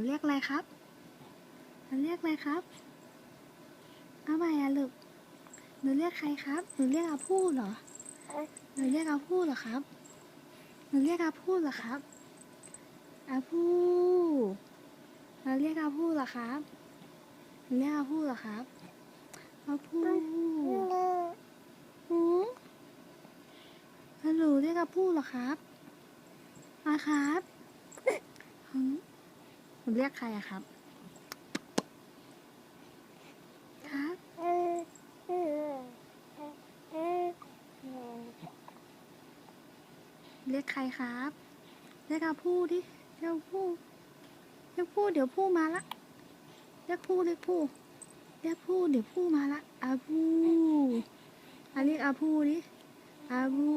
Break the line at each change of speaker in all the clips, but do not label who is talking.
นูเรียกอะไรครับหนูเรียกอะไรครับเอาใหม่อะลูกหนูเรียกใครครับ หนูเรียกอาพูเหรอ หนูเรียกอาพูเหรอครับ หนูเรียกอาพูเหรอครับอาพูเราเรียกอาพูเหรอครับหนูเรียกอาพูเหรอครับอาพูหืมฮัลโหลเรียกอาพูเหรอครับมาครับ หืมหนูเรียกใครอะครับ ครับเรียกใครครับเรียกอาพูดิเรียกอาพูเรียกพูเดี๋ยวพูมาละเรียกพูเรียกพูเรียกพูเดี๋ยวพูมาละอาพูอาเรียกอาพูดิอาพู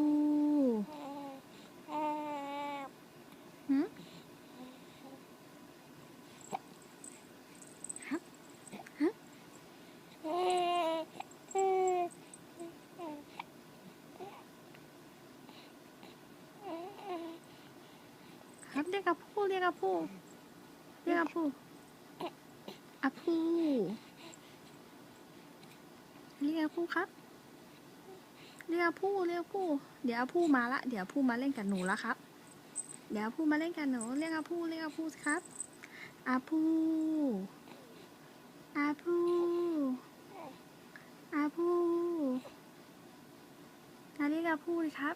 หืมครับฮะครับ เรียกอาพูเรียกอาพูเรียกอาพูอาพูเรียกอาพูครับ เรียกอาพูเรียกอาพูเดี๋ยวอาพูมาละ เดี๋ยวอาพูมาเล่นกับหนูล้วครับ เดี๋ยวอาพูมาเล่นกับหนูเรียกอาพูเรียกอาพูสิครับอาพูอาพูอาพูอาเรียกอาพูเลยครับ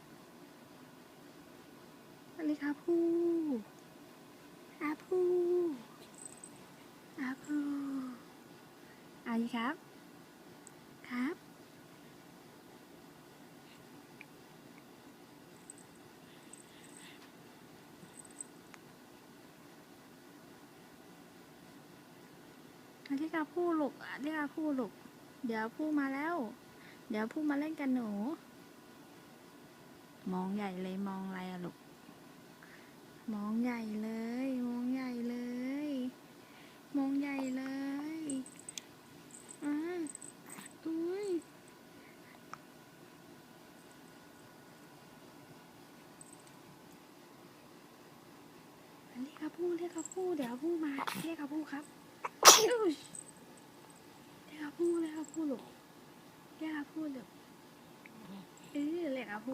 อาเรียกอาพูอาพูอาพูอาดี ครับ ครับ เรียกผู้ลูกเรียกผู้ลูกเดี๋ยวผู้มาแล้ว เดี๋ยวผู้มาเล่นกันหนู มองใหญ่เลยมองอะไรอะลูก มองใหญ่เลย มองใหญ่เลยอ่าอุ้ยเรียก อาผู้เรียกอาผู้เดี๋ยวอาผู้มา เรียกอาผู้ครับเรียกอาพูเรียกอาพูหลงเรียกอาพูลูกเออเรียกอาพู